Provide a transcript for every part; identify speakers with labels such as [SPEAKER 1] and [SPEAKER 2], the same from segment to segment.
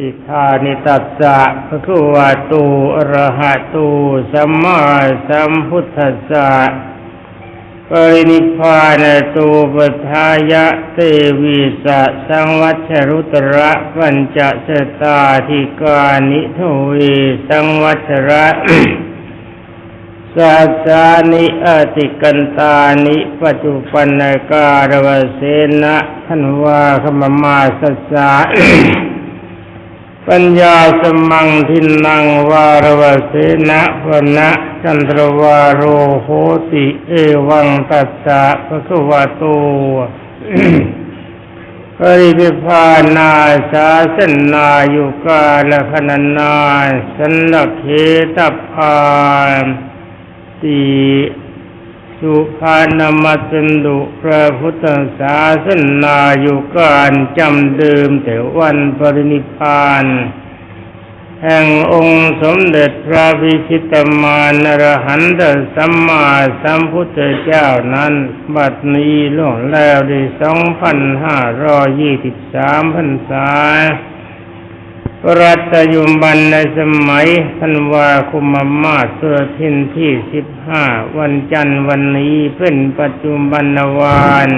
[SPEAKER 1] อิทานิตัสสะภะคะวะตูอระหะตูสัมมาสัมพุทธัสสะปรินิพานตูปทายะเตวิสะสังวัชรุตระปัญจสตาธิกานิโทวีสังวัชระสาสานิอติกันตานิปัจจุปันการวเสนะท่านว่าขมมาสัสสะ ปัญญาสมังทินังวารวเสนะวนะจันทรวาโรโหติ เอวังตัสสะพระสุวาโตปริพิพานาสาสนายุกาลคณนาสันลเคตพานติ สุภานมัสสดุพระพุทธศาสนาอยู่การจำเดิมแต่วันปรินิพานแห่งองค์สมเด็จพระวิชิตมานรหันตสัมมาสัมพุทธเจ้านั้น บัดนี้ล่วงแล้วได้สองพันห้าร้อยยี่สิบสามพรรษา รัตยุบันในสมัยธันวาคุมมาสสุรทินที่สิบห้าวันจันทร์วันนี้เป็นปัจจุบันวาน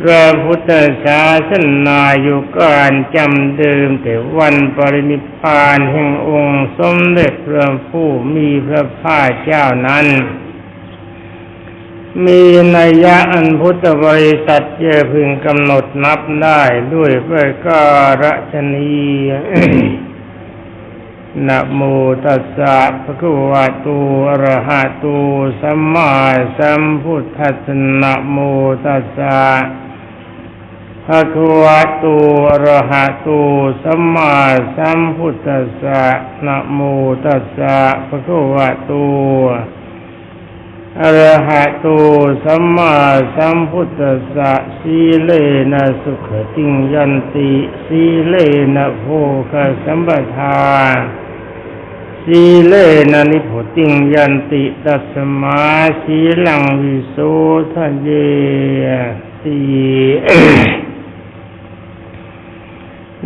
[SPEAKER 1] พระพุทธศาสนาอยู่การจำเดิมแต่วันปรินิพพานแห่งองค์สมเด็จพระผู้มีพระภาคเจ้านั้น มีนัยยะอันพุทธบริษัทเจพึงกำหนดนับได้ด้วยประการชนีนะโมตัสสะภะคะวะโตอะระหะโตสัมมาสัมพุทธัสสะนะโมตัสสะภะคะวะโตอะระหะโตสัมมาสัมพุทธัสสะนะโมตัสสะภะคะวะโต อรหะโตสัมมาสัมพุทธัสสะสีเลนะสุขติงยันติสีเลนะโภคสัมปทาสีเลนะนิพุติงยันติตัสมาสีลังวิโสทะเยสี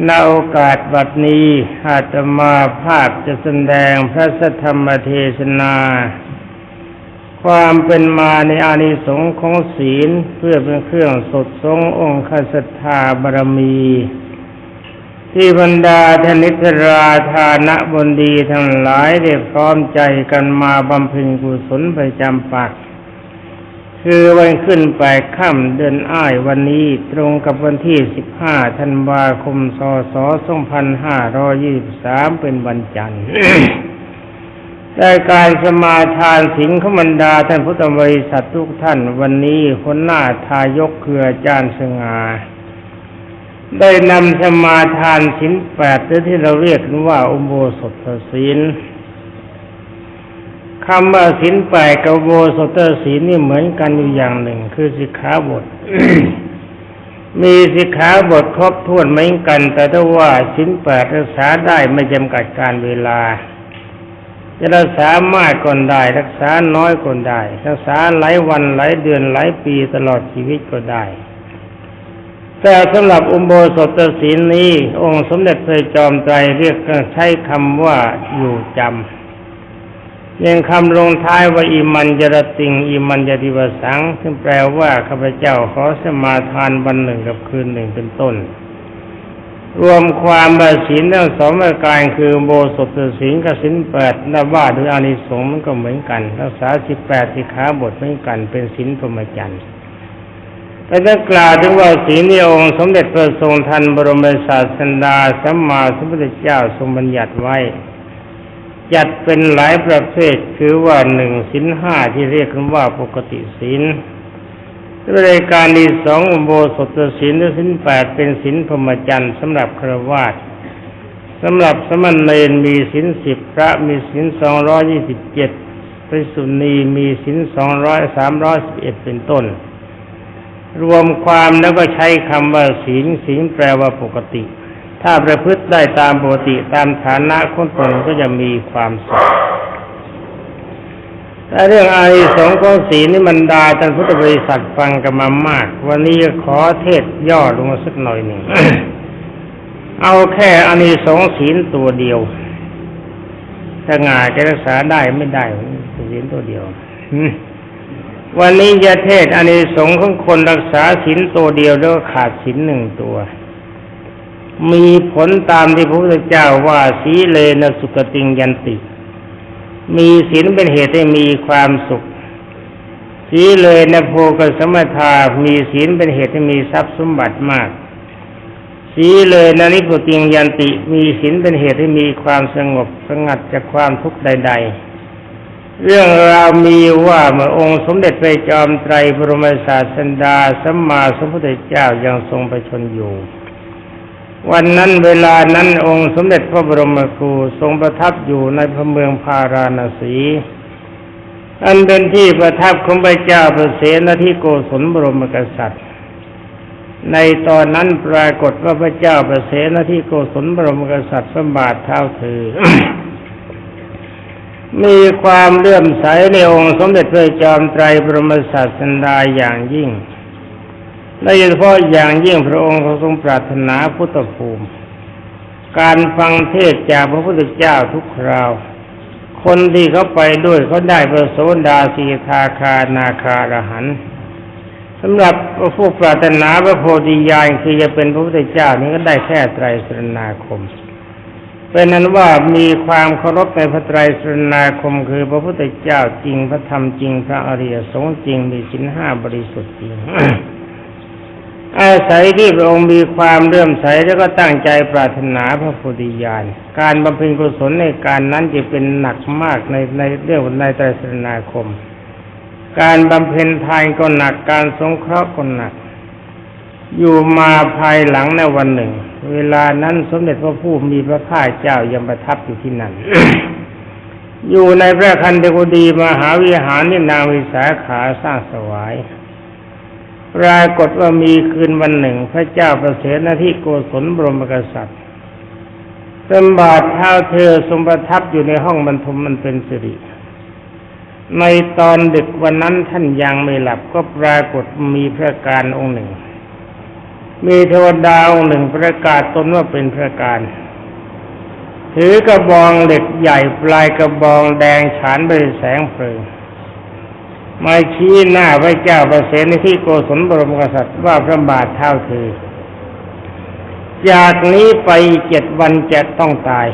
[SPEAKER 1] ในโอกาสบัดนี้อาตมาภาพจะแสดงพระสัทธรรมเทศนา ความเป็นมาในอานิสงส์ของศีลเพื่อเป็นเครื่องสดทรงองค์คศรัทธาบารมี ที่บรรดาธนิตราธานะบนดีทั้งหลายได้พร้อมใจกันมาบำเพ็ญกุศลประจำปัก คือวันขึ้นแปดค่ำเดือนอ้ายวันนี้ตรงกับวันที่สิบห้าธันวาคมศศสองพันห้าร้อยี่สิบสามเป็นวันจันทร์ ได้การสมาทานสิงขมันดาท่านพุทธบริษัททุกท่านวันนี้คนหน้าทายกคืออาจารย์สง่าได้นำสมาทานสินแปดหรือที่เราเรียกกันว่าอุโบสถศีลคำว่าสินแปดกับอโบสถศีลนี่เหมือนกันอยู่อย่างหนึ่ง คือสิกขาบท มีสิกขาบทครบถ้วนเหมือนกัน แต่ถ้าว่าสินแปดรักษาได้ไม่จำกัดการเวลา จะรักษามากก็ได้ รักษาน้อยก็ได้ รักษาหลายวันหลายเดือนหลายปีตลอดชีวิตก็ได้ แต่สำหรับอุโบสถศีลนี้ องค์สมเด็จพระจอมไตรเรียกใช้คำว่าอยู่จำยังคำลงท้ายว่าอิมันจรติงอิมันจติวสัง ซึ่งแปลว่าข้าพเจ้าขอสมาทานวันหนึ่งกับคืนหนึ่งเป็นต้น รวมความบาศีลทั้งสองประการคือโบสถศีลกับศีลแปดนับว่าโดยอานิสงส์มันก็เหมือนกัน รักษาสิบแปดสิขาบทเหมือนกันเป็นศีลพรหมจรรย์แต่ถ้ากล่าวถึงว่าศีลในองค์สมเด็จพระทรงทันบรมศาสดาสัมมาสัมพุทธเจ้าทรงบัญญัติไว้ จัดเป็นหลายประเภทคือว่าหนึ่งศีลห้าที่เรียกกันว่าปกติศีล รายการที่สองอุโบสถศีลหรือศีลแปดเป็นศีลพรหมจรรย์สำหรับครวาสสำหรับสมณเณรมีศีลสิบพระมีศีลสองร้อยี่สิบเจ็ดพระสุนีมีศีลสองร้อยสามร้อยสิบเอ็ดเป็นต้น รวมความแล้วก็ใช้คำว่าศีลศีลแปลว่าปกติ ถ้าประพฤติได้ตามปกติตามฐานะคนตนก็จะมีความสุข แต่เรื่องอานิสงส์ของศีลนี่มันดาท่านพุทธบริษัทฟังกันมามาก วันนี้ขอเทศย่อลงมาสักหน่อยหนึ่ง เอาแค่อานิสงส์ศีลตัวเดียวถ้างานจะรักษาได้ไม่ได้ศีลตัวเดียววันนี้จะเทศอานิสงส์ของคนรักษาศีลตัวเดียวแล้วขาดศีลหนึ่งตัว มีผลตามที่พระพุทธเจ้าว่าสีเลนะสุกติงยันติ มีศีลเป็นเหตุให้มีความสุขสีเลยนะโพกสมทามีศีลเป็นเหตุให้มีทรัพย์สมบัติมาก สีเลยนะนิพุติงยันติ มีศีลเป็นเหตุให้มีความสงบสงัดจากความทุกข์ใด ๆ เรื่องราวมีว่าเมื่อองค์สมเด็จพระจอมไตรบรมศาสดาสัมมาสัมพุทธเจ้ายังทรงประชนอยู่ วันนั้นเวลานั้นองค์สมเด็จพระบรมครูทรงประทับอยู่ในพระเมืองพาราณสี อันเป็นที่ประทับของพระเจ้าประเสนที่โกศลบรมกษัตริย์ ในตอนนั้นปรากฏว่าพระเจ้าประเสนที่โกศลบรมกษัตริย์สมบาทเท้าถือ มีความเลื่อมใสในองค์สมเด็จพระจอมไตรบรมศาสดาอย่างยิ่ง และโดยเฉพาะอย่างยิ่งพระองค์ทรงปรารถนาพุทธภูมิ การฟังเทศจากพระพุทธเจ้าทุกคราว คนที่เขาไปด้วยเขาได้ประโสดาสีทาคานาคาระหันสำหรับผู้ปรารถนาพระโพธิญาณคือจะเป็นพระพุทธเจ้านี้ก็ได้แค่ไตรสรณาคมเป็นนั้นว่ามีความเคารพในพระไตรสรณาคม คือพระพุทธเจ้าจริงพระธรรมจริงพระอริยสงฆ์จริงมีสินห้าบริสุทธิ์จริง อาศัยที่พระองค์มีความเลื่อมใสแล้วก็ตั้งใจปรารถนาพระโพธิญาณ การบำเพ็ญกุศลในการนั้นจะเป็นหนักมากในในเรื่องในไตรสรณาคม การบำเพ็ญทานก็หนักการสงเคราะห์ก็หนัก อยู่มาภายหลังในวันหนึ่ง เวลานั้นสมเด็จพระผู้มีพระภาคเจ้ายังประทับอยู่ที่นั่น อยู่ในพระคันเทกุดีมหาวิหารนี่นางวิสาขาสร้างสวาย ปรากฏว่ามีคืนวันหนึ่ง พระเจ้าประเสนาที่โกศลบรมกษัตริย์สมบาทเท้าเธอทรงประทับอยู่ในห้องบรรทมมันเป็นสิริ ในตอนดึกวันนั้นท่านยังไม่หลับก็ปรากฏมีพระการองค์หนึ่ง มีเทวดาองค์หนึ่งประกาศตนว่าเป็นพระการถือกระบองเหล็กใหญ่ปลายกระบองแดงฉานด้วยแสงเพลิง มาชี้หน้าพระเจ้าประเสนที่โกศลบรมกษัตริย์ว่าพระบาทเท่าเธอจากนี้ไปเจ็ดวันจะต้องตาย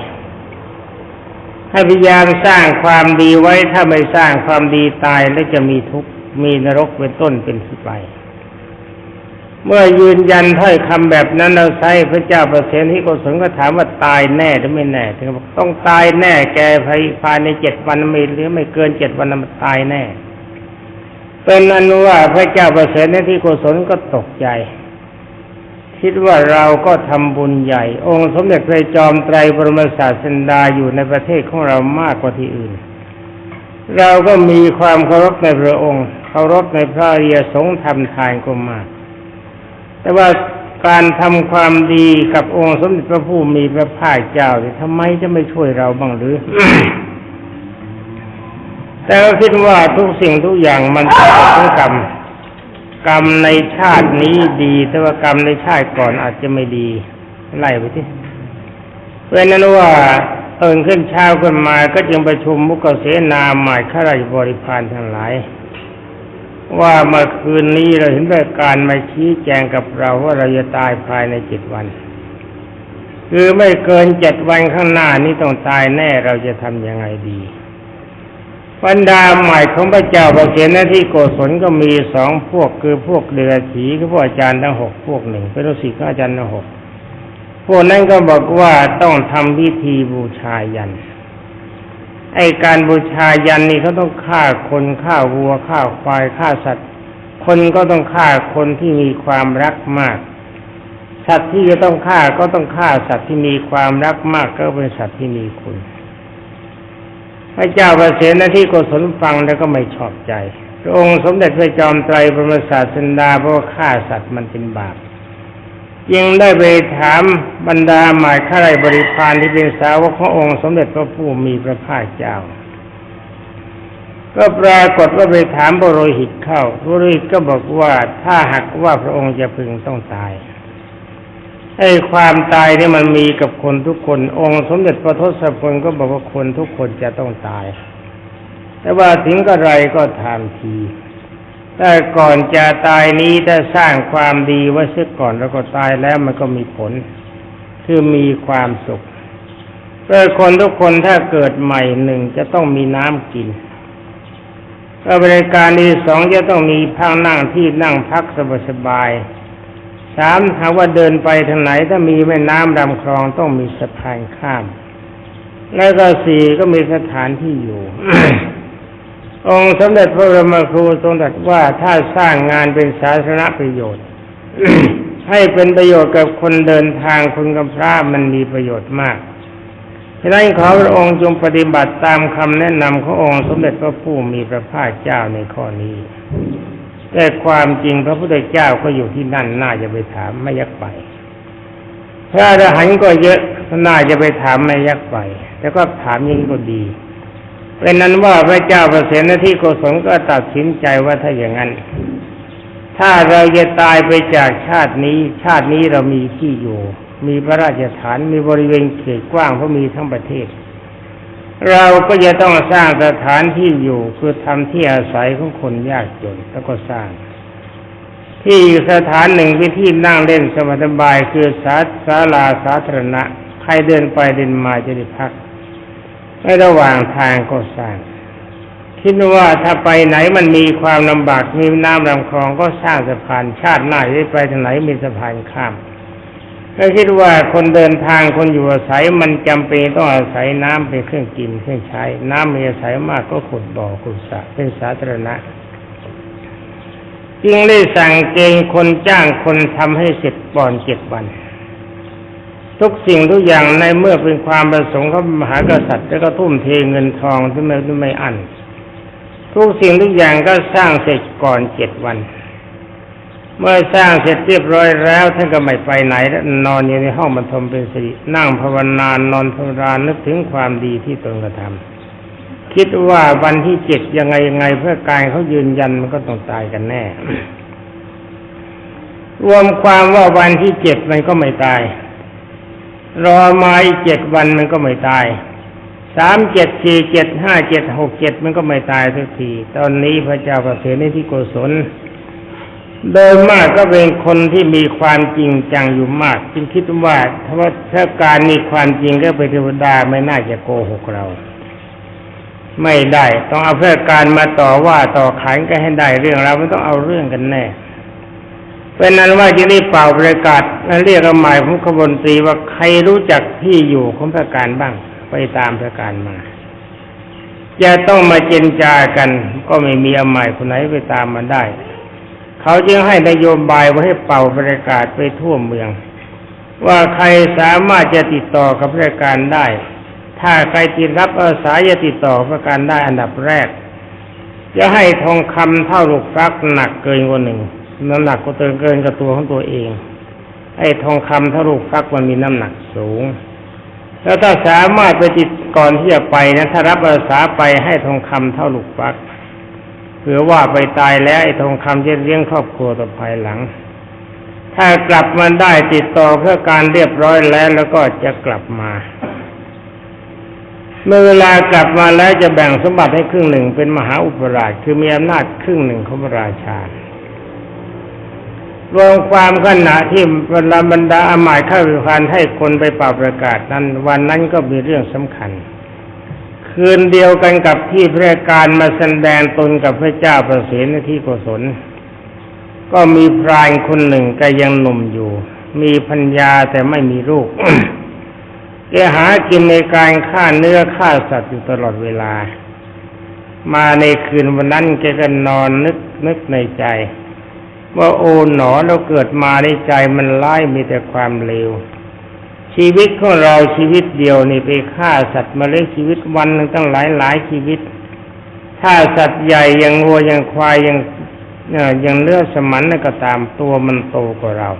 [SPEAKER 1] ให้พยายามสร้างความดีไว้ถ้าไม่สร้างความดีตายแล้วจะมีทุกข์มีนรกเป็นต้นเป็นที่ไป เมื่อยืนยันถ้อยคำแบบนั้นเราใช้พระเจ้าประเสนที่โกศลก็ถามว่าตายแน่หรือไม่แน่ถึงบอกต้องตายแน่แกภายในเจ็ดวันไม่หรือไม่เกินเจ็ดวันมันตายแน่ เป็นอนุว่าพระเจ้าประเสริฐในที่โกศลก็ตกใจ คิดว่าเราก็ทำบุญใหญ่ องค์สมเด็จพระจอมไตรบรมศาสดาอยู่ในประเทศของเรามากกว่าที่อื่น เราก็มีความเคารพในพระองค์เคารพในพระอริยสงฆ์ทำทานก็มาก แต่ว่าการทำความดีกับองค์สมเด็จพระผู้มีพระภาคเจ้าเนี่ยทำไมจะไม่ช่วยเราบ้างหรือ แต่ก็คิดว่าทุกสิ่งทุกอย่างมันเป็นของกรรม กรรมในชาตินี้ดี แต่ว่ากรรมในชาติก่อนอาจจะไม่ดีไล่ไปที่เพราะนั้นว่าเอินขึ้นเช้าขึ้นมาก็จึงประชุมมุกเสนาหมายข้าราชบริพารทั้งหลาย ว่าเมื่อคืนนี้เราเห็นด้วยการมาชี้แจงกับเราว่าเราจะตายภายในเจ็ดวัน คือไม่เกินเจ็ดวันข้างหน้านี้ต้องตายแน่เราจะทำยังไงดี บรรดาใหม่ของพระเจ้าประเสนที่โกศลก็มีสองพวกคือพวกเดือถีคือพวกอาจารย์ทั้งหกพวกหนึ่งเป็นลูกศิษย์ของอาจารย์ทั้งหกพวกนั้นก็บอกว่าต้องทำพิธีบูชายัน ไอการบูชายันนี่เขาต้องฆ่าคนฆ่าวัวฆ่าควายฆ่าสัตว์ คนก็ต้องฆ่าคนที่มีความรักมาก สัตว์ที่จะต้องฆ่าก็ต้องฆ่าสัตว์ที่มีความรักมากก็เป็นสัตว์ที่มีคุณ พระเจ้าประเสนาที่โกศลฟังแล้วก็ไม่ชอบใจ พระองค์สมเด็จพระจอมไตรบรมศาสดาเพราะว่าฆ่าสัตว์มันเป็นบาปจึงได้ไปถามบรรดาหมายข้าราชบริพารที่เป็นสาวกขององค์สมเด็จพระผู้มีพระภาคเจ้า ก็ปรากฏว่าไปถามบรโรหิตเข้าบรโรหิตก็บอกว่าถ้าหากว่าพระองค์จะพึงต้องตาย ไอ้ความตายเนี่ยมันมีกับคนทุกคน องค์สมเด็จพระทศพลก็บอกว่าคนทุกคนจะต้องตาย แต่ว่าถึงกระไรก็ทำทีแต่ก่อนจะตายนี้ถ้าสร้างความดีไว้เสียก่อนแล้วก็ตายแล้วมันก็มีผล คือมีความสุขเพื่อคนทุกคนถ้าเกิดใหม่หนึ่งจะต้องมีน้ำกินบริการที่สองจะต้องมีพักนั่งที่นั่งพักสบาย สามหากว่าเดินไปทางไหนถ้ามีแม่น้ำลำคลองต้องมีสะพานข้าม แล้วก็สี่ก็มีสถานที่อยู่ องค์สมเด็จพระบรมครูทรงตรัสว่าถ้าสร้างงานเป็นสาธารณประโยชน์ ให้เป็นประโยชน์กับคนเดินทางคนกับพระมันมีประโยชน์มากฉะนั้นขอพระองค์จงปฏิบัติตามคำแนะนำขององค์สมเด็จพระผู้มีพระภาคเจ้าในข้อนี้ แต่ความจริงพระพุทธเจ้าก็อยู่ที่นั่นน่าจะไปถามไม่ยักไป พระอรหันต์ก็เยอะน่าจะไปถามไม่ยักไปแต่ก็ถามยิ่งก็ดีเป็นนั้นว่าพระเจ้าประเสนที่โกศลก็ตัดสินใจว่าถ้าอย่างนั้น ถ้าเราจะตายไปจากชาตินี้ ชาตินี้เรามีที่อยู่ มีพระราชฐานมีบริเวณเขตกว้างเพราะมีทั้งประเทศ เราก็จะต้องสร้างสถานที่อยู่คือทำที่อาศัยของคนยากจนแล้วก็สร้าง ที่อยู่สถานหนึ่งเป็นที่นั่งเล่นสบายๆคือศาศาลาสาธารณะใครเดินไปเดินมาจะได้พักในระหว่างทางก็สร้างคิดว่าถ้าไปไหนมันมีความลำบากมีน้ำลำคลองก็สร้างสะพานชาติหน้าจะได้ไปทางไหนมีสะพานข้าม ก็คิดว่าคนเดินทางคนอยู่อาศัยมันจำเป็นต้องอาศัยน้ำเป็นเครื่องกินเครื่องใช้ น้ำมีอาศัยมากก็ขุดบ่อขุดสระเป็นสาธารณะจึงได้สั่งเกณฑ์คนจ้างคนทำให้เสร็จก่อนเจ็ดวัน ทุกสิ่งทุกอย่างในเมื่อเป็นความประสงค์ของมหากษัตริย์แล้วก็ทุ่มเทเงินทองที่ไม่ไม่อันทุกสิ่งทุกอย่างก็สร้างเสร็จก่อนเจ็ดวัน เมื่อสร้างเสร็จเรียบร้อยแล้วท่านก็ไม่ไปไหนแล้วนอนอยู่ในห้องบรรทมเป็นสิรินั่งภาวนานอนภาวนานึกถึงความดีที่ตนกระทำคิดว่าวันที่เจ็ดยังไงยังไงเพื่อการเขายืนยันมันก็ต้องตายกันแน่ รวมความว่าวันที่เจ็ดมันก็ไม่ตาย รอมาอีกเจ็ดวันมันก็ไม่ตายสามเจ็ดสี่เจ็ดห้าเจ็ดหกเจ็ดมันก็ไม่ตายสักทีตอนนี้พระเจ้าประเสริฐในที่โกศล โดยมากก็เป็นคนที่มีความจริงจังอยู่มาก จึงคิดว่าถ้าว่าถ้าการมีความจริงก็เป็นเทวดาไม่น่าจะโกหกเรา ไม่ได้ต้องเอาเพื่อการมาต่อว่าต่อขานก็ให้ได้เรื่องเราไม่ต้องเอาเรื่องกันแน่เป็นนั้นว่าจะได้เป่าประกาศเรียกหมายของขบวนตรีว่าใครรู้จักที่อยู่ของพระการบ้าง ไปตามพระการมาจะต้องมาเจนจากัน ก็ไม่มีอหมายคนไหนไปตามมาได้ เขาจึงให้นโยบายไว่าให้เป่าประกาศไปทั่วเมือง ว่าใครสามารถจะติดต่อกับพระการได้ ถ้าใครติดรับอาสาจะติดต่อพระการได้อันดับแรก จะให้ทองคำเท่าลูกฟักหนักเกินกว่าหนึ่งน้ำหนักก็เกินเกินกับตัวของตัวเอง ไอ้ทองคำเท่าลูกฟักมันมีน้ำหนักสูงแล้วถ้าสามารถไปติดก่อนที่จะไปนะถ้ารับอาสาไปให้ทองคำเท่าลูกฟัก เผื่อว่าไปตายแล้วไอ้ทองคำจะเลี้ยงครอบครัวต่อภายหลัง ถ้ากลับมาได้ติดต่อเพื่อการเรียบร้อยแล้วแล้วก็จะกลับมา เมื่อเวลากลับมาแล้วจะแบ่งสมบัติให้ครึ่งหนึ่งเป็นมหาอุปราชคือมีอำนาจครึ่งหนึ่งของพระราชารวมความขณะที่บรรดาบรรดาอามายข้าวิพานให้คนไปป่าประกาศนั้น วันนั้นก็มีเรื่องสำคัญ คืนเดียวกันกับที่พระการมาแสดงตนกับพระเจ้าประสนที่โกศล ก็มีพรายคนหนึ่งก็ยังหนุ่มอยู่ มีพัญญาแต่ไม่มีลูกแกหากินในการฆ่าเนื้อฆ่าสัตว์อยู่ตลอดเวลา มาในคืนวันนั้นแกก็นอนนึกนึกในใจ ว่าโอ๋หนอเราเกิดมาในใจมันร้ายมีแต่ความเลว ชีวิตของเราชีวิตเดียวนี่ไปฆ่าสัตว์มาเลี้ยงชีวิตวันหนึ่งตั้งหลายหลายชีวิตถ้าสัตว์ใหญ่อย่างวัวอย่างควายอย่างเอ่ออย่างเนื้อสมันนั่นก็ตามตัวมันโตกว่าเรา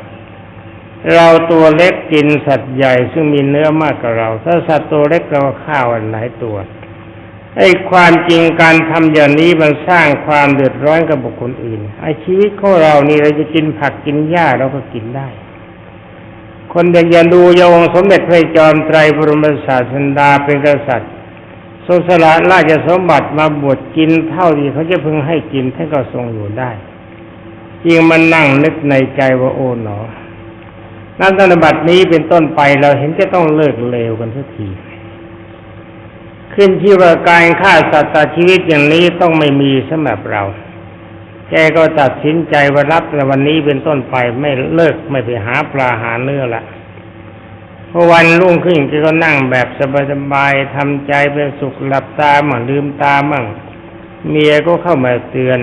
[SPEAKER 1] เราตัวเล็กกินสัตว์ใหญ่ซึ่งมีเนื้อมากกว่าเรา ถ้าสัตว์ตัวเล็กเราฆ่าวันหลายตัวไอ้ความจริงการทำอย่างนี้มันสร้างความเดือดร้อนกับบุคคลอื่นไอ้ชีวิตของเรานี่เราจะกินผักกินหญ้าเราก็กินได้ คนเด็กอยาดูยาองสมเด็จพระจอมไตรบรมศาสดาเป็นกษัตริย์ทรงสละราชสมบัติมาบวชกินเท่าที่เขาจะพึงให้กินท่านก็ทรงอยู่ได้จริงมันนั่งนึกในใจว่าโอ๋หนอนันตบัตินี้เป็นต้นไปเราเห็นจะต้องเลิกเลวกันทุกที ขึ้นที่ว่าการฆ่าสัตว์ชีวิตอย่างนี้ต้องไม่มีสำหรับเรา แกก็ตัดสินใจว่ารับในวันนี้เป็นต้นไปไม่เลิกไม่ไปหาปลาหาเนื้อละพอวันรุ่งขึ้นแกก็นั่งแบบสบายๆทำใจเป็นสุขหลับตามั่งลืมตามั่งเมียก็เข้ามาเตือน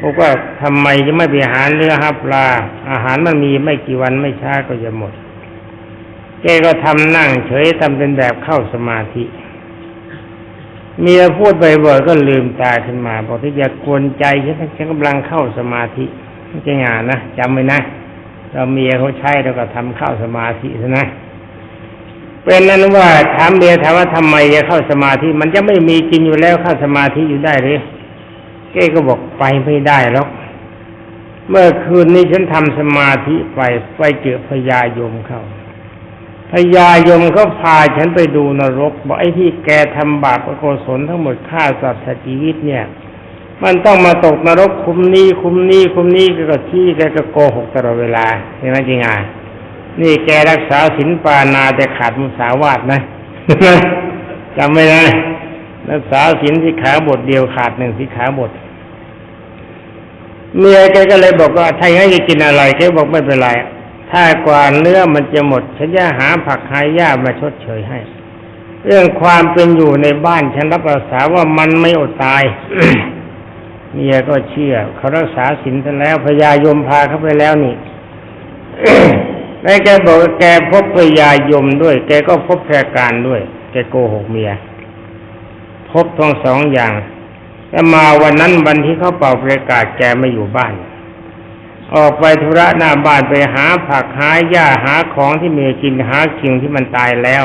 [SPEAKER 1] บอกว่าทำไมจะไม่ไปหาเนื้อหาปลา อาหารมันมีไม่กี่วันไม่ช้าก็จะหมด แกก็ทำนั่งเฉยทำเป็นแบบเข้าสมาธิ เมียพูดบ่อยๆก็ลืมตาขึ้นมาบอกที่อย่ากวนใจฉันฉันกำลังเข้าสมาธิไม่ใช่งานนะจำไว้นะเราเมียเขาใช้เราก็ทำเข้าสมาธิซะนะเป็นนั้นว่าถามเมียถามว่าทำไมจะเข้าสมาธิมันจะไม่มีกินอยู่แล้วเข้าสมาธิอยู่ได้หรือเก้ก็บอกไปไม่ได้หรอกเมื่อคืนนี้ฉันทำสมาธิไปไปเจอพญายมเข้า พญายมก็พาฉันไปดูนรก บอกไอ้ที่แกทำบาปอกุศลทั้งหมดฆ่าสัตว์ชีวิตเนี่ย มันต้องมาตกนรกคุมนี้คุมนี้คุมนี้ก็ก็ที่แกก็โกหกตลอดเวลาเห็นไหมจริงอะนี่แกรักษาศีลปานาแต่ขาดมุสาวาทนะจำไว้นะรักษาศีลที่ขาบทเดียวขาดหนึ่งที่ขาบทเมียแกก็เลยบอกว่าถ้าอย่างนั้กินอะไรแกบอกไม่เป็นไร ถ้ากว่าเนื้อมันจะหมด ฉันจะหาผักหายามาชดเชยให้ เรื่องความเป็นอยู่ในบ้านฉันรับรักษาว่ามันไม่อดตายเมียก็เชื่อเขารักษาศีลท่านแล้วพญายมพาเขาไปแล้วนี่แล้วแกบอกว่าแกพบพญายมด้วย แกก็พบแพรการด้วย แกโกหกเมีย พบทั้งสองอย่าง แต่มาวันนั้นวันที่เขาเป่าประกาศแกไม่อยู่บ้าน ออกไปธุระหน้าบ้านไปหาผักหาหญ้าหาของที่มีกินหาสิ่งที่มันตายแล้ว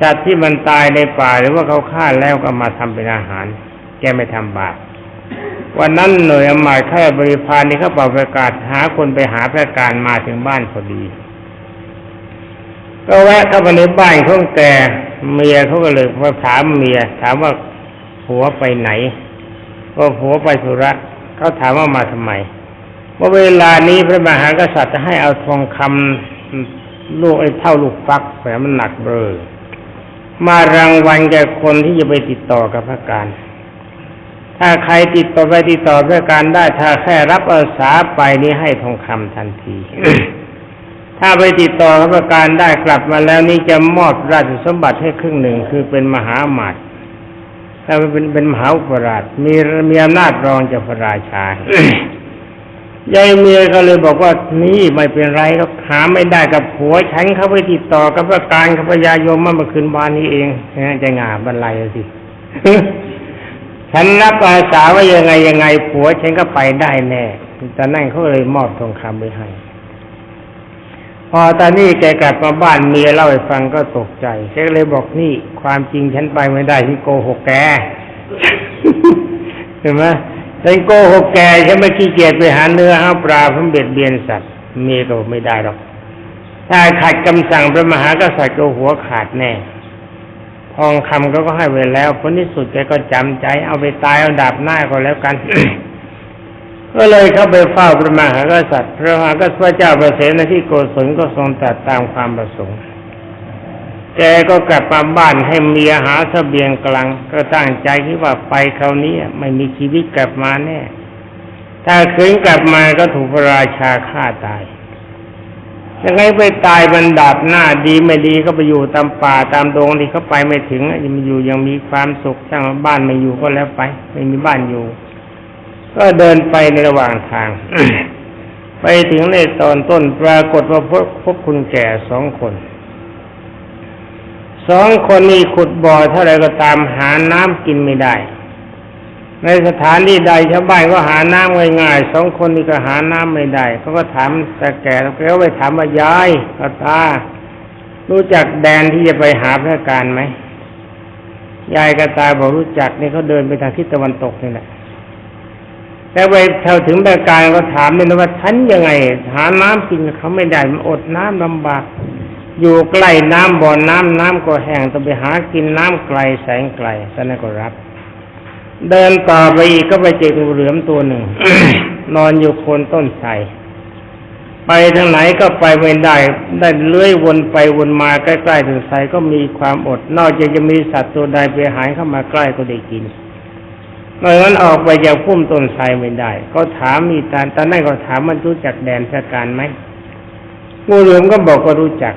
[SPEAKER 1] สัตว์ที่มันตายในป่าหรือว่าเขาฆ่าแล้วก็มาทำเป็นอาหาร แกไม่ทำบาปวันนั้นหน่วยอมาตย์ข้าบริพารนี่เขาเป่าประกาศหาคนไปหาประการมาถึงบ้านพอดี ก็แวะเข้าไปในบ้านของแต่เมียเขาก็เลยมาถามเมีย ถามว่าผัวไปไหน ก็ผัวไปธุระเขาถามว่ามาทำไม ว่าเวลานี้พระมหากษัตริย์จะให้เอาทองคำลูกไอ้เท่าลูกฟักแต่มันหนักเบอร์มารางวัลแก่คนที่จะไปติดต่อกับพระการ ถ้าใครติดต่อไปติดต่อพระการได้ถ้าแค่รับอาสาไปนี้ให้ทองคำทันที ถ้าไปติดต่อพระการได้กลับมาแล้วนี่จะมอบราชสมบัติให้ครึ่งหนึ่งคือเป็นมหาอมาตย์ถ้าเป็นเป็นมหาอุปราชมีมีอำนาจรองจากพระราชา ยายเมียก็เลยบอกว่านี่ไม่เป็นไรก็หาไม่ได้กับผัวฉันเขาไปติดต่อกับประการกับพญายมเมื่อคืนวานนี้เองนะจะงาบรรลัยสิฉันรับอาสาว่ายังไงยังไงผัวฉันก็ไปได้แน่แตอนนั้นเขาเลยมอบทองคำไปให้พอตอนนี้แกกลับมาบ้านเมียเล่าให้ฟังก็ตกใจแกเลยบอกนี่ ความจริงฉันไปไม่ได้ที่โกหกแกเห็นไหม ฉันโกหกแกฉันไม่ขี้เกียจไปหาเนื้อหาปลาเพื่อเบียดเบียนสัตว์เมียก็บอกไม่ได้หรอก ถ้าขัดคำสั่งพระมหากษัตริย์ก็หัวขาดแน่ทองคำก็ก็ให้ไว้แล้วผลที่สุดแกก็จำใจเอาไปตายเอาดาบหน้าก็แล้วกัน ก็เลยเข้าไปเฝ้าพระมหากษัตริย์พระมหากษัตริย์พระเจ้าประเสนที่โกศลก็ทรงตัดตามความประสงค์ แกก็กลับมาบ้านให้เมียหาเสบียงกลาง ก็ตั้งใจที่ว่าไปคราวนี้ไม่มีชีวิตกลับมาแน่ถ้าคืนกลับมาก็ถูกพระราชาฆ่าตายยังไงไปตายบรรดาบหน้าดีไม่ดีก็ไปอยู่ตามป่าตามดงที่เขาไปไม่ถึงยังอยู่ยังมีความสุขช่างบ้านไม่อยู่ก็แล้วไป ไม่มีบ้านอยู่ ก็เดินไปในระหว่างทาง ไปถึงในตอนต้นปรากฏว่าพบพบคุณแก่สองคน สองคนนี้ขุดบ่อเท่าไรก็ตามหาน้ำกินไม่ได้ ในสถานที่ใดชาวบ้านก็หาน้ำง่ายๆสองคนนี้ก็หาน้ำไม่ได้เขาก็ถามแต่แก่แล้วก็ไปถามว่ายายกับตา รู้จักแดนที่จะไปหาพระการไหมยายกับตาบอกรู้จักนี่เขาเดินไปทางทิศตะวันตกนี่แหละแต่ไปเท่าถึงแบบการก็ถามเลยนะว่าฉันยังไง หาน้ำกินเขาไม่ได้มันอดน้ำลำบาก อยู่ใกล้น้ำบ่อน้ำน้ำก็แห้งต้องไปหากินน้ำไกลแสงไกลท่านนก็รับ เดินต่อไปอีกก็ไปเจองูเหลือมตัวหนึ่ง นอนอยู่โคนต้นไทรไปทางไหนก็ไปไม่ได้ ได้เลื้อยวนไปวนมาใกล้ๆถึงไทรก็มีความอด นอกจากจะมีสัตว์ตัวใดไปหายเข้ามาใกล้ก็ได้กินเมื่อนั้นออกไปจากพุ่มต้นไทรไม่ได้ ก็ถามมีตาตอนนั้นก็ถามมันรู้จักแดนพระการไหมงูเหลือมก็บอกว่ารู้จัก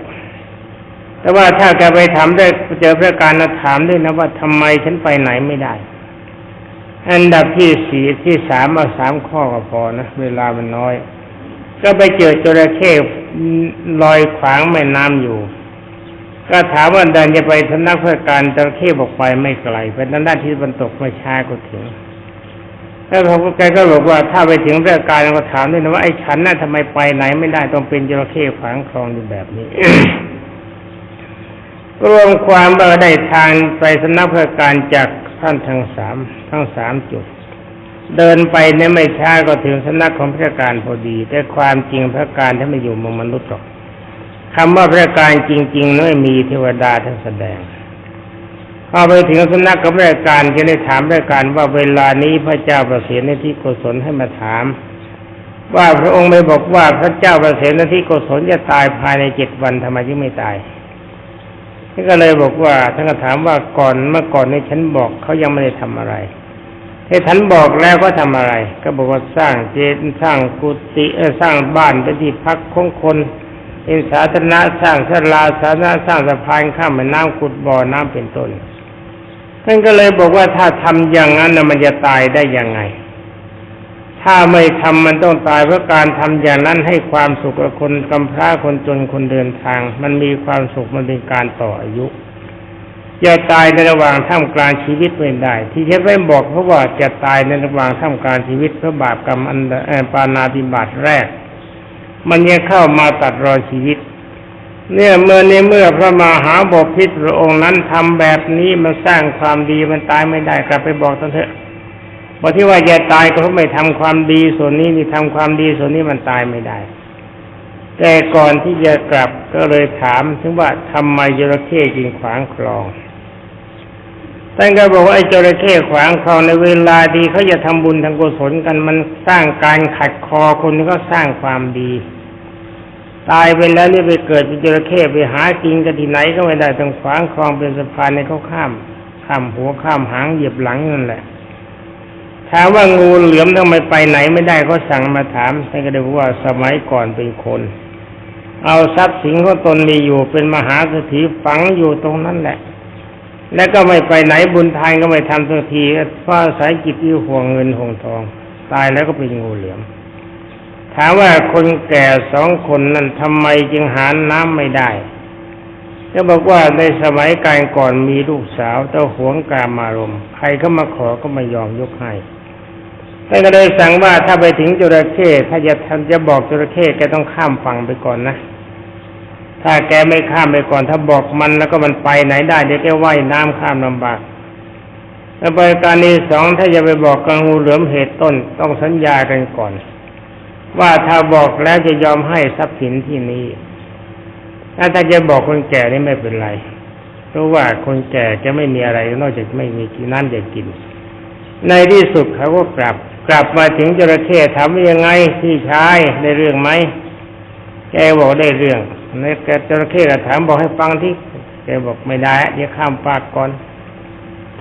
[SPEAKER 1] แต่ว่าถ้าแกไปถามได้เจอพระการนะถามด้วยนะว่าทำไมฉันไปไหนไม่ได้ อันดับที่สี่ที่สามเอาสามข้อก็พอนะเวลามันน้อย ก็ไปเจอจระเข้ลอยขวางแม่น้ำอยู่ ก็ถามว่าเดินจะไปสำนักเพื่อการจระเข้บอกไปไม่ไกลเป็นด้านที่บรรตกไม่ช้าก็ถึงแล้วเขาก็แกก็บอกว่าถ้าไปถึงเรื่องการก็ถามด้วยนะว่าไอ้ฉันน่ะทำไมไปไหนไม่ได้ต้องเป็นจระเข้ขวางคลองอยู่แบบนี้ รวมความว่าได้ทางไปสนักเพื่อการจากท่านทั้งสามทั้งสามจุด เดินไปเนี่ยไม่ช้าก็ถึงสนักของพระการพอดี แต่ความจริงพระการท่านไม่อยู่มมนุษย์หรอกคำว่าพระการจริงๆไม่มีเทวดาท่านแสดงพอไปถึงสนักของพระการจะได้ถามพระการว่าเวลานี้พระเจ้าประเสริฐในที่กุศลให้มาถาม ว่าพระองค์ไม่บอกว่าพระเจ้าประเสริฐในที่กุศลจะตายภายในเจ็ดวันทำไมยังไม่ตาย ท่านก็เลยบอกว่าท่านก็ถามว่าก่อนเมื่อก่อนในฉันบอกเขายังไม่ได้ทำอะไรให้ท่านบอกแล้วก็ทำอะไร ก็บอกว่าสร้างเจนสร้างกุฏิสร้างบ้านเป็นที่พักของคนเป็นสาธารณะสร้างศาลาสาธารณะสร้างสะพานข้ามแม่น้ำขุดบ่อน้ำเป็นต้นท่านก็เลยบอกว่าถ้าทำอย่างนั้นมันจะตายได้ยังไง ถ้าไม่ทำมันต้องตายเพราะการทำอย่างนั้นให้ความสุขกับคนกำพร้าคนจนคนเดินทาง มันมีความสุขมันเป็นการต่ออายุอย่าตายในระหว่างท่ามกลางชีวิตไม่ได้ ที่เทพไม่บอกเพราะว่าจะตายในระหว่างท่ามกลางชีวิตเพราะบาปกรรมอันปานาติบาตแรก มันยังเข้ามาตัดรอนชีวิต เนี่ยเมื่อในเมื่อพระมหาบพิตรองค์นั้นทำแบบนี้มันสร้างความดีมันตายไม่ได้กลับไปบอกท่านเถอะ บอกที่ว่าอย่าตายก็เพราะไม่ทำความดีส่วนนี้นี่ทำความดีส่วนนี้มันตายไม่ได้ แต่ก่อนที่จะกลับก็เลยถามถึงว่าทำไมจระเข้จึงขวางคลองท่านก็บอกว่าไอ้จระเข้ขวางคลองในเวลาดีเขาจะทำบุญทางกุศลกันมันสร้างการขัดคอคนที่ก็สร้างความดี ตายไปแล้วนี่ไปเกิดเป็นจระเข้ไปหากินกันที่ไหนก็ไม่ได้ต้องขวางคลองเป็นสะพานในเขาข้ามข้ามหัวข้ามหางเหยียบหลังนั่นแหละ ถามว่างูเหลือมทำไมไปไหนไม่ได้ก็สั่งมาถามท่านก็เลยบอกว่าสมัยก่อนเป็นคน เอาทรัพย์สินของตนมีอยู่เป็นมหาเศรษฐีฝังอยู่ตรงนั้นแหละ แล้วก็ไม่ไปไหนบุญทานก็ไม่ทำสักทีเพราะอายจิตที่ห่วงเงินห่วงทอง ตายแล้วก็เป็นงูเหลือม ถามว่าคนแก่สองคนนั้นทำไมจึงหาน้ำไม่ได้ก็บอกว่าในสมัยการก่อนมีลูกสาวเจ้าหวงกามารมใครเข้ามาขอก็ไม่ยอมยกให้ ท่านก็เลยสั่งว่าถ้าไปถึงจระเข้ถ้าจะทำจะบอกจระเข้แกต้องข้ามฝั่งไปก่อนนะ ถ้าแกไม่ข้ามไปก่อน ถ้าบอกมันแล้วก็มันไปไหนได้เดี๋ยวแกว่ายน้ำข้ามลำบากแล้วบริการนี้สองถ้าจะไปบอกกังงูเหลือมเหตุต้นต้องสัญญากันก่อน ว่าถ้าบอกแล้วจะยอมให้ทรัพย์สินที่นี้ถ้าจะบอกคนแก่นี่ไม่เป็นไรเพราะว่าคนแก่จะไม่มีอะไรนอกจากไม่มีกินนั่นจะกิน ในที่สุดเขาก็กลับ กลับมาถึงจระเข้ถามว่ายังไงพี่ชายได้เรื่องไหมแกบอกได้เรื่องในแกจระเข้ก็ถามบอกให้ฟังที่แกบอกไม่ได้เดี๋ยวข้ามปากก่อน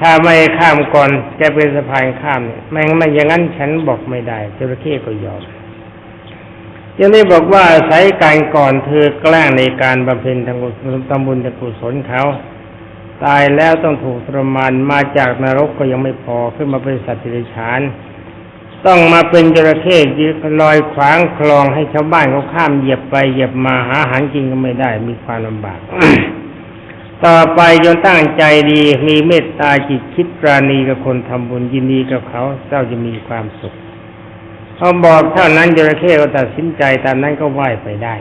[SPEAKER 1] ถ้าไม่ข้ามก่อนจะเป็นสะพานข้ามเนี่ยไม่ไม่อย่างนั้นฉันบอกไม่ได้จระเข้ก็ยอมยังได้บอกว่าอาศัยการก่อนเธอแกล้งในการบำเพ็ญทางกุศลตำบุญทางกุศลเขาตายแล้วต้องถูกทรมานมาจากนรกก็ยังไม่พอขึ้นมาเป็นสัตว์เดรัจฉาน ต้องมาเป็นจระเข้ยืลอยขวางคลองให้ชาวบ้านเขาข้ามเหยียบไปเหยียบมาหาอาหารกินก็ไม่ได้มีความลำบาก ต่อไปจนตั้งใจดีมีเมตตาจิตคิดปราณีกับคนทำบุญยินดีกับเขาเจ้าจะมีความสุขเขาบอกเท่านั้นจระเข้ก็ตัดสินใจตามนั้นก็ไหว้ไปได้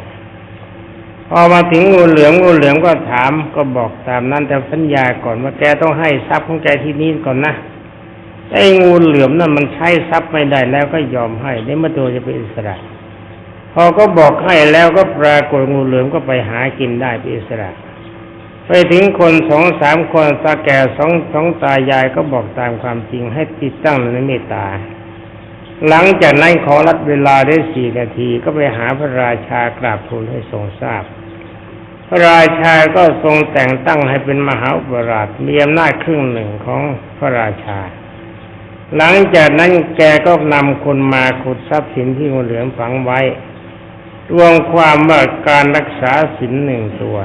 [SPEAKER 1] พอมาถึงงูเหลือมงูเหลือมก็ถามก็บอกตามนั้นแต่สัญญาก่อนว่าแกต้องให้ทรัพย์ของแกที่นี่ก่อนนะ ไอ้งูเหลือมนั่นมันใช้ทรัพย์ไม่ได้แล้วก็ยอมให้ได้เมื่อตัวจะเป็นอิสระ พอก็บอกให้แล้วก็ปรากฏงูเหลือมก็ไปหากินได้เป็นอิสระ ไปถึงคนสองสามคนตาแก่สองสองตายายก็บอกตามความจริงให้ติดตั้งในเมตตา หลังจากนั้นขอรัดเวลาได้สี่นาทีก็ไปหาพระราชากราบทูลให้ทรงทราบพระราชาก็ทรงแต่งตั้งให้เป็นมหาอุปราชมีอำนาจครึ่งหนึ่งของพระราชา หลังจากนั้นแกก็นำคนมาขุดทรัพย์สินที่งูเหลือมฝังไว้ รวมความว่าการรักษาศีลหนึ่งตัว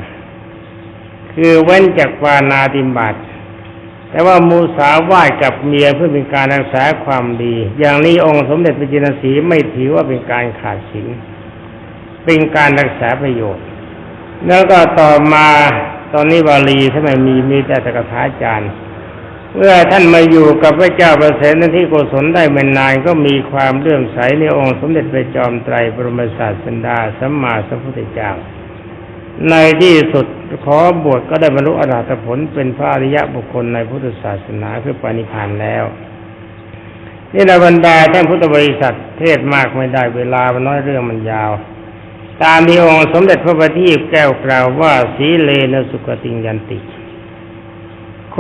[SPEAKER 1] คือเว้นจากปานาติบาตแต่ว่ามูสาวาดกับเมียเพื่อเป็นการรักษาความดี อย่างนี้องค์สมเด็จพระจินสีไม่ถือว่าเป็นการขาดศีลเป็นการรักษาประโยชน์ แล้วก็ต่อมาตอนนี้วาลีถ้าไมมีมีแต่ตกถาจารย์ เมื่อท่านมาอยู่กับพระเจ้าประเสนที่โกศลได้ไม่นนานก็มีความเลื่อมใสในองค์สมเด็จพระจอมไตรบรมศาสดาสัมมาสัมพุทธเจ้า ในที่สุดขอบวชก็ได้บรรลุอรหัตผลเป็นพระอริยะบุคคลในพุทธศาสนาคือปานิพานแล้วนี่ในบรรดาท่านพุทธบริษัทเทศมากไม่ได้เวลามันน้อยเรื่องมันยาว ตามที่องค์สมเด็จพระบัณฑิตแก้วกล่าวว่าสีเลนะสุขติงยันติ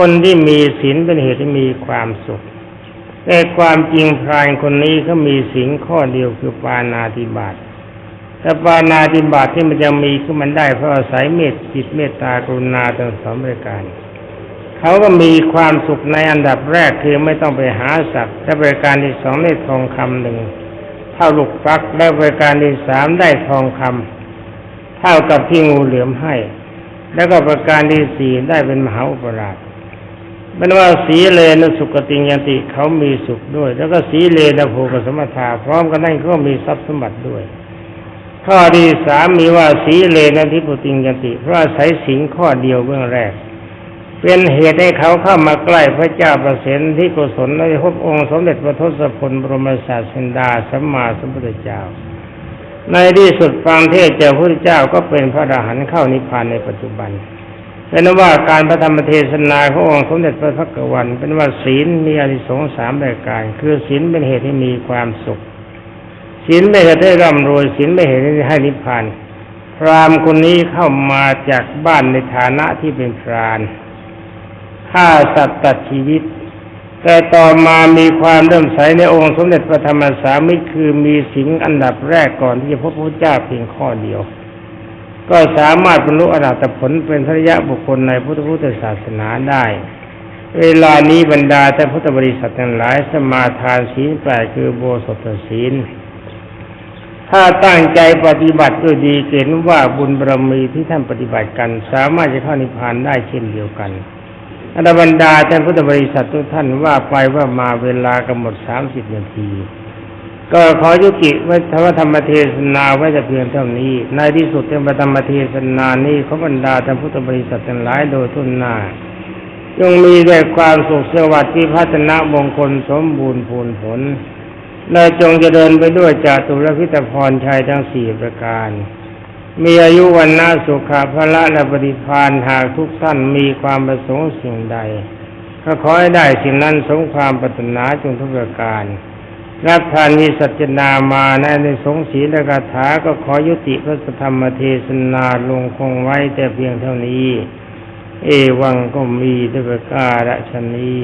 [SPEAKER 1] คนที่มีศีลเป็นเหตุให้มีความสุข แต่ความจริงพรานคนนี้เขามีศีลข้อเดียวคือปานาติบาตแต่ปานาติบาตที่มันจะมีขึ้นมันได้เพราะอาศัยเมตจิตเมตตากรุณาทั้งสองประการเขาก็มีความสุขในอันดับแรกคือไม่ต้องไปหาสัตว์และบริการที่สองได้ทองคำหนึ่งเท่าลูกฟักและบริการที่สามได้ทองคำเท่ากับที่งูเหลือมให้ แล้วก็ประการที่สี่ได้เป็นมหาอุปราช เป็นว่าสีเลนสุขติงยันติเขามีสุขด้วย แล้วก็สีเลนภูกสมถาพร้อมกันนั่นก็มีทรัพย์สมบัติด้วย ข้อที่สามมีว่าสีเลนะทิปุติงยันติ เพราะอาศัยสิงข้อเดียวเบื้องแรก เป็นเหตุให้เขาเข้ามาใกล้พระเจ้าประเสริฐที่กุศลในพบองค์สมเด็จพระทศพลบรมศาสดาสัมมาสัมพุทธเจ้า ในที่สุดฟังเทศเจ้าพระเจ้าก็เป็นพระอรหันต์เข้านิพพานในปัจจุบัน เป็นว่าการพระธรรมเทศนาขององค์สมเด็จพระพักวัน เป็นว่าศีลมีอานิสงสามรายการ คือศีลเป็นเหตุให้มีความสุขศีลไม่เหตุให้ร่ำรวยศีลไม่เหตุให้นิพพานพรามคนนี้เข้ามาจากบ้านในฐานะที่เป็นพรานฆ่าสัตว์ตัดชีวิต แต่ต่อมามีความเริ่มใสในองค์สมเด็จพระธรรมสามิคือมีสิ่งอันดับแรกก่อนที่จะพบพระเจ้าเพียงข้อเดียว ก็สามารถบรรลุอรหัตผลเป็นพระยะบุคคลในพุทธพุทธศาสนาได้ เวลานี้บรรดาท่พุทธบริษัททั้งหลายสมาทานศีลแปดคือโบสถศีล ถ้าตั้งใจปฏิบัติด้วยดีเห็นว่าบุญบารมีที่ท่านปฏิบัติกัน สามารถจะเข้านิพพานได้เช่นเดียวกันอันบรรดาท่พุทธบริษัททุกท่านว่าไปว่ามาเวลากำหนดสามสิบนาที ก็ขอยุกิไว้ธรรมธรรมเทศนาไว้แต่เพียงเท่านี้ ในที่สุดธรรมธรรมเทศนานี้ขบรรดาท่านพุทธบริษัททั้งหลายโดยทุนนาจงมีด้วยความสุขสวัสดิ์ที่พัฒนามงคลสมบูรณ์ผลผล และจงจะเดินไปด้วยจาตุรพิตพรชัยทั้งสี่ประการ มีอายุวันนาสุขาภละและปฏิพานหากทุกท่านมีความประสงค์สิ่งใด ก็ขอให้ได้สิ่งนั้นสมความปรารถนาจงทุกประการ รับทานมีสัจนามาในในสงสีและคาถาก็ขอยุติพระธรรมเทศนาลงคงไว้แต่เพียงเท่านี้ เอวังก็มีด้วยการฉนี้